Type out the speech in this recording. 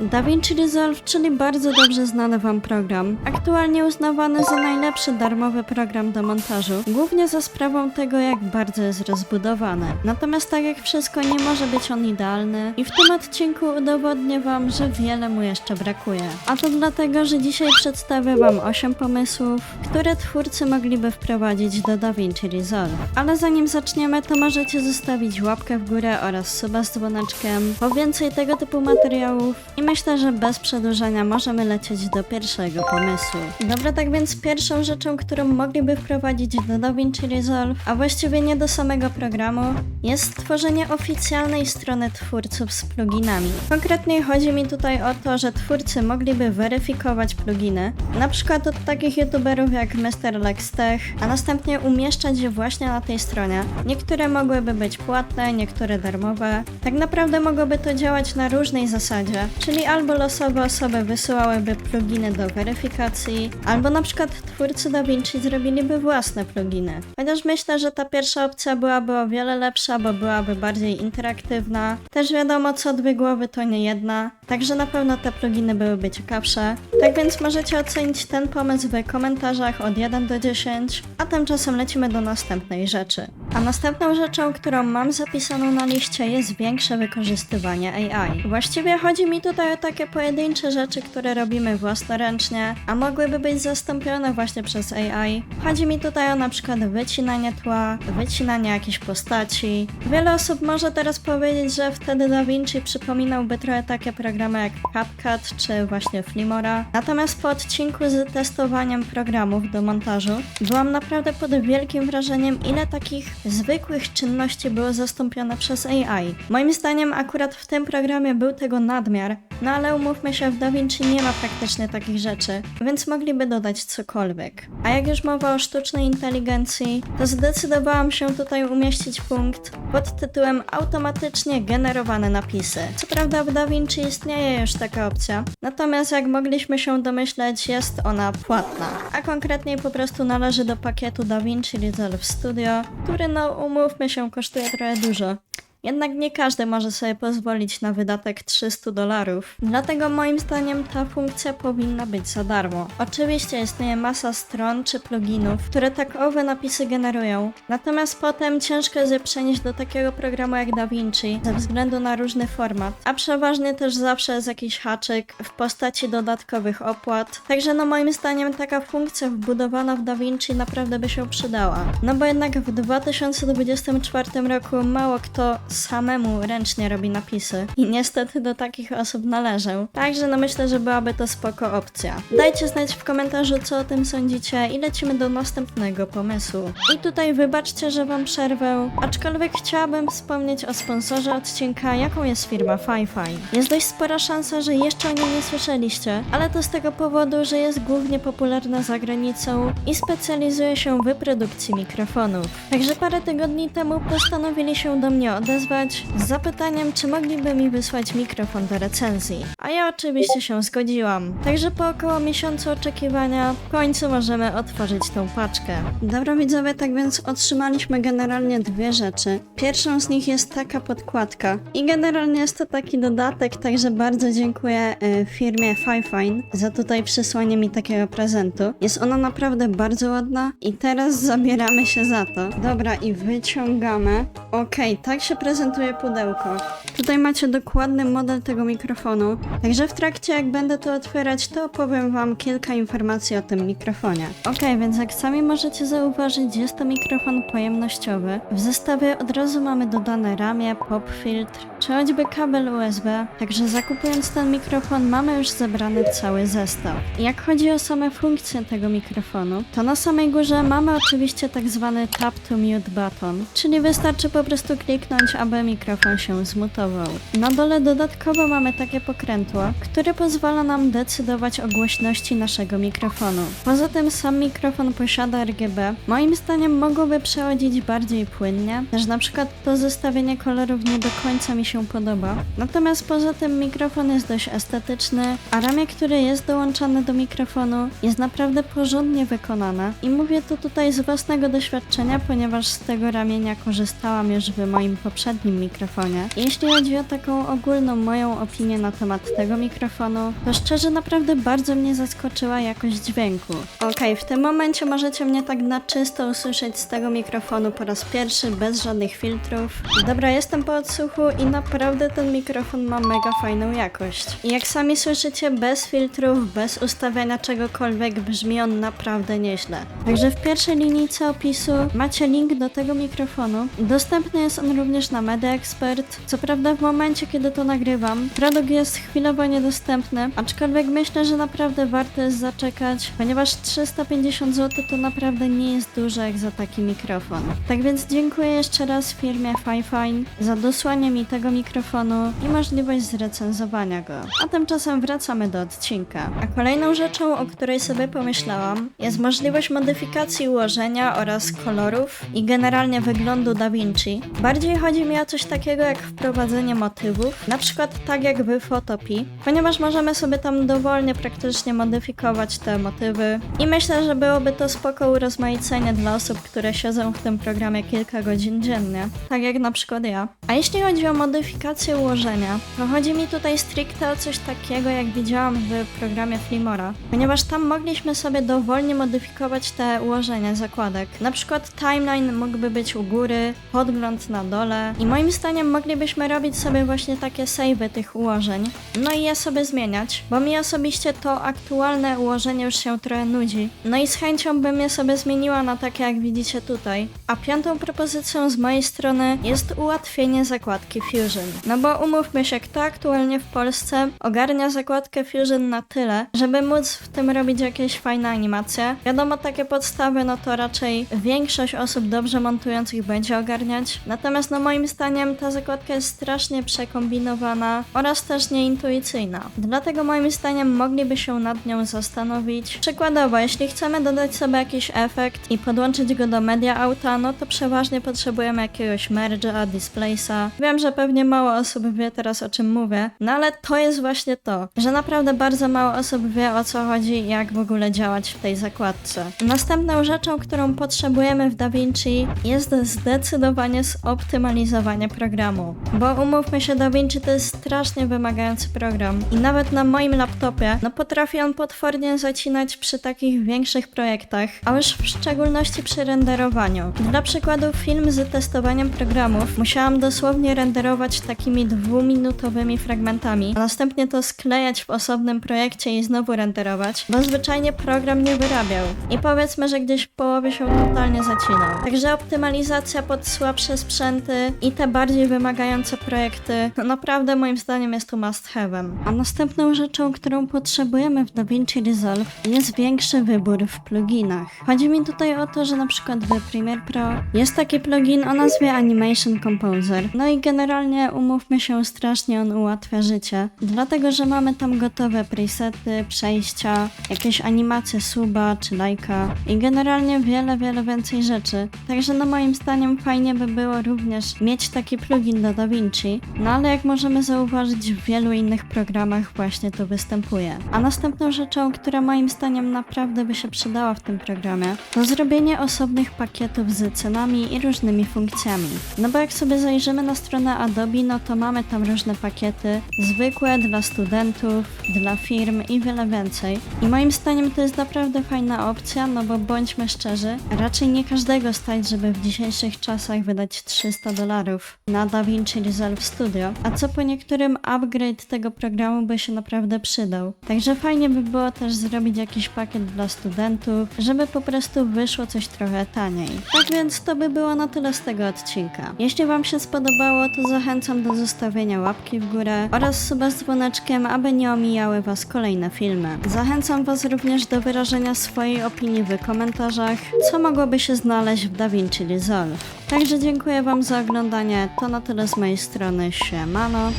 DaVinci Resolve, czyli bardzo dobrze znany Wam program, aktualnie uznawany za najlepszy darmowy program do montażu, głównie za sprawą tego, jak bardzo jest rozbudowany. Natomiast tak jak wszystko, nie może być on idealny i w tym odcinku udowodnię Wam, że wiele mu jeszcze brakuje. A to dlatego, że dzisiaj przedstawię Wam 8 pomysłów, które twórcy mogliby wprowadzić do DaVinci Resolve. Ale zanim zaczniemy, to możecie zostawić łapkę w górę oraz suba z dzwoneczkiem, po więcej tego typu materiałów myślę, że bez przedłużania możemy lecieć do pierwszego pomysłu. Dobra, tak więc pierwszą rzeczą, którą mogliby wprowadzić do DaVinci Resolve, a właściwie nie do samego programu, jest stworzenie oficjalnej strony twórców z pluginami. Konkretnie chodzi mi tutaj o to, że twórcy mogliby weryfikować pluginy, na przykład od takich youtuberów jak Mr. Lex Tech, a następnie umieszczać je właśnie na tej stronie. Niektóre mogłyby być płatne, niektóre darmowe. Tak naprawdę mogłoby to działać na różnej zasadzie, czyli albo losowe osoby wysyłałyby pluginy do weryfikacji, albo na przykład twórcy DaVinci zrobiliby własne pluginy. Chociaż myślę, że ta pierwsza opcja byłaby o wiele lepsza, bo byłaby bardziej interaktywna. Też wiadomo, co dwie głowy to nie jedna, także na pewno te pluginy byłyby ciekawsze. Tak więc możecie ocenić ten pomysł w komentarzach od 1 do 10, a tymczasem lecimy do następnej rzeczy. A następną rzeczą, którą mam zapisaną na liście jest większe wykorzystywanie AI. Właściwie chodzi mi tutaj o takie pojedyncze rzeczy, które robimy własnoręcznie, a mogłyby być zastąpione właśnie przez AI. Chodzi mi tutaj o na przykład wycinanie tła, wycinanie jakichś postaci. Wiele osób może teraz powiedzieć, że wtedy DaVinci przypominałby trochę takie programy jak CapCut czy właśnie Flimora. Natomiast po odcinku z testowaniem programów do montażu byłam naprawdę pod wielkim wrażeniem, ile takich zwykłych czynności było zastąpione przez AI. Moim zdaniem akurat w tym programie był tego nadmiar, no ale umówmy się, w DaVinci nie ma praktycznie takich rzeczy, więc mogliby dodać cokolwiek. A jak już mowa o sztucznej inteligencji, to zdecydowałam się tutaj umieścić punkt pod tytułem automatycznie generowane napisy. Co prawda w DaVinci istnieje już taka opcja, natomiast jak mogliśmy się domyśleć, jest ona płatna, a konkretniej po prostu należy do pakietu DaVinci Resolve Studio, który no umówmy się kosztuje trochę dużo. Jednak nie każdy może sobie pozwolić na wydatek 300 dolarów. Dlatego moim zdaniem ta funkcja powinna być za darmo. Oczywiście istnieje masa stron czy pluginów, które tak owe napisy generują. Natomiast potem ciężko jest je przenieść do takiego programu jak DaVinci ze względu na różny format. A przeważnie też zawsze jest jakiś haczyk w postaci dodatkowych opłat. Także no moim zdaniem taka funkcja wbudowana w DaVinci naprawdę by się przydała. No bo jednak w 2024 roku mało kto samemu ręcznie robi napisy. I niestety do takich osób należę. Także no myślę, że byłaby to spoko opcja. Dajcie znać w komentarzu, co o tym sądzicie i lecimy do następnego pomysłu. I tutaj wybaczcie, że wam przerwę, aczkolwiek chciałabym wspomnieć o sponsorze odcinka, jaką jest firma FiFi. Jest dość spora szansa, że jeszcze o niej nie słyszeliście, ale to z tego powodu, że jest głównie popularna za granicą i specjalizuje się w produkcji mikrofonów. Także parę tygodni temu postanowili się do mnie odezwać z zapytaniem, czy mogliby mi wysłać mikrofon do recenzji. A ja oczywiście się zgodziłam. Także po około miesiącu oczekiwania w końcu możemy otworzyć tą paczkę. Dobra widzowie, tak więc otrzymaliśmy generalnie dwie rzeczy. Pierwszą z nich jest taka podkładka i generalnie jest to taki dodatek, także bardzo dziękuję e, firmie Fifine za tutaj przysłanie mi takiego prezentu. Jest ona naprawdę bardzo ładna i teraz zabieramy się za to. Dobra i wyciągamy. Okej, tak się prezentuje pudełko. Tutaj macie dokładny model tego mikrofonu, także w trakcie jak będę to otwierać, to opowiem wam kilka informacji o tym mikrofonie. Okej, więc jak sami możecie zauważyć, jest to mikrofon pojemnościowy. W zestawie od razu mamy dodane ramię, pop filtr, czy choćby kabel USB, także zakupując ten mikrofon mamy już zebrany cały zestaw. Jak chodzi o same funkcje tego mikrofonu, to na samej górze mamy oczywiście tak zwany tap to mute button, czyli wystarczy po prostu kliknąć, aby mikrofon się zmutował. Na dole dodatkowo mamy takie pokrętło, które pozwala nam decydować o głośności naszego mikrofonu. Poza tym sam mikrofon posiada RGB. Moim zdaniem mogłoby przechodzić bardziej płynnie, też na przykład to zestawienie kolorów nie do końca mi się podoba. Natomiast poza tym mikrofon jest dość estetyczny, a ramię, które jest dołączane do mikrofonu jest naprawdę porządnie wykonane i mówię to tutaj z własnego doświadczenia, ponieważ z tego ramienia korzystałam już w moim poprzednim mikrofonie. Jeśli chodzi o taką ogólną moją opinię na temat tego mikrofonu, to szczerze naprawdę bardzo mnie zaskoczyła jakość dźwięku. Okej, w tym momencie możecie mnie tak na czysto usłyszeć z tego mikrofonu po raz pierwszy, bez żadnych filtrów. Dobra, jestem po odsłuchu i naprawdę ten mikrofon ma mega fajną jakość. I jak sami słyszycie, bez filtrów, bez ustawiania czegokolwiek, brzmi on naprawdę nieźle. Także w pierwszej linijce opisu macie link do tego mikrofonu. Dostępny jest on również na Media Expert. Co prawda w momencie, kiedy to nagrywam, produkt jest chwilowo niedostępny, aczkolwiek myślę, że naprawdę warto jest zaczekać, ponieważ 350 zł to naprawdę nie jest dużo jak za taki mikrofon. Tak więc dziękuję jeszcze raz firmie Fifine za dosłanie mi tego mikrofonu i możliwość zrecenzowania go. A tymczasem wracamy do odcinka. A kolejną rzeczą, o której sobie pomyślałam, jest możliwość modyfikacji ułożenia oraz kolorów i generalnie wyglądu Bardziej chodzi mi o coś takiego jak wprowadzenie motywów, na przykład tak jak w Photopii, ponieważ możemy sobie tam dowolnie praktycznie modyfikować te motywy i myślę, że byłoby to spoko urozmaicenie dla osób, które siedzą w tym programie kilka godzin dziennie, tak jak na przykład ja. A jeśli chodzi o modyfikację ułożenia, to chodzi mi tutaj stricte o coś takiego jak widziałam w programie Flimora, ponieważ tam mogliśmy sobie dowolnie modyfikować te ułożenia zakładek. Na przykład timeline mógłby być u góry, podgląd na dole i moim zdaniem moglibyśmy robić sobie właśnie takie savey tych ułożeń, no i je sobie zmieniać, bo mi osobiście to aktualne ułożenie już się trochę nudzi. No i z chęcią bym je sobie zmieniła na takie jak widzicie tutaj. A piątą propozycją z mojej strony jest ułatwienie zakładki Fusion. No bo umówmy się, kto aktualnie w Polsce ogarnia zakładkę Fusion na tyle, żeby móc w tym robić jakieś fajne animacje. Wiadomo, takie podstawy, no to raczej większość osób dobrze montujących będzie ogarniać. Natomiast no moim zdaniem ta zakładka jest strasznie przekombinowana oraz też nieintuicyjna. Dlatego moim zdaniem mogliby się nad nią zastanowić. Przykładowo, jeśli chcemy dodać sobie jakiś efekt i podłączyć go do media auta, no to przeważnie potrzebujemy jakiegoś merge'a, displace'a. Wiem, że pewnie mało osób wie teraz o czym mówię, no ale to jest właśnie to, że naprawdę bardzo mało osób wie o co chodzi i jak w ogóle działać w tej zakładce. Następną rzeczą, którą potrzebujemy w DaVinci jest zdecydowanie zoptymalizowanie programu. Bo umówmy się, DaVinci to jest strasznie wymagający program i nawet na moim laptopie, no potrafi on potwornie zacinać przy takich większych projektach, a już w szczególności przy renderowaniu. Dla przykładu film z testowaniem programów musiałam dosłownie renderować takimi dwuminutowymi fragmentami, a następnie to sklejać w osobnym projekcie i znowu renderować, bo zwyczajnie program nie wyrabiał. I powiedzmy, że gdzieś w połowie się totalnie zacinał. Także optymalizacja pod słabsze sprzęty i te bardziej wymagające projekty, no naprawdę moim zdaniem jest tu must have'em. A następną rzeczą, którą potrzebujemy w DaVinci Resolve jest większy wybór w pluginach. Chodzi mi tutaj o to, że na przykład w Premiere Pro jest taki plugin o nazwie Animation Composer. No i generalnie umówmy się, strasznie on ułatwia życie, dlatego że mamy tam gotowe presety, przejścia, jakieś animacje suba czy lajka i generalnie wiele, wiele więcej rzeczy. Także no moim zdaniem fajnie by było również mieć taki plugin do DaVinci, no ale jak możemy zauważyć w wielu innych programach właśnie to występuje. A następną rzeczą, która moim zdaniem naprawdę by się przydała w tym programie, to zrobienie osobnych pakietów z cenami i różnymi funkcjami. No bo jak sobie zajrzymy na stronę Adobe, no to mamy tam różne pakiety, zwykłe dla studentów, dla firm i wiele więcej. I moim zdaniem to jest naprawdę fajna opcja, no bo bądźmy szczerzy, raczej nie każdego stać, żeby w dzisiejszych czasach wydać 300 dolarów na DaVinci Resolve Studio, a co po niektórym upgrade tego programu by się naprawdę przydał. Także fajnie by było też zrobić jakiś pakiet dla studentów, żeby po prostu wyszło coś trochę taniej. Tak więc to by było na tyle z tego odcinka. Jeśli Wam się spodobało, to zachęcam do zostawienia łapki w górę oraz suba z dzwoneczkiem, aby nie omijały Was kolejne filmy. Zachęcam Was również do wyrażenia swojej opinii w komentarzach, co mogłoby się znaleźć w DaVinci Resolve. Także dziękuję Wam za oglądanie, to na tyle z mojej strony, siemano.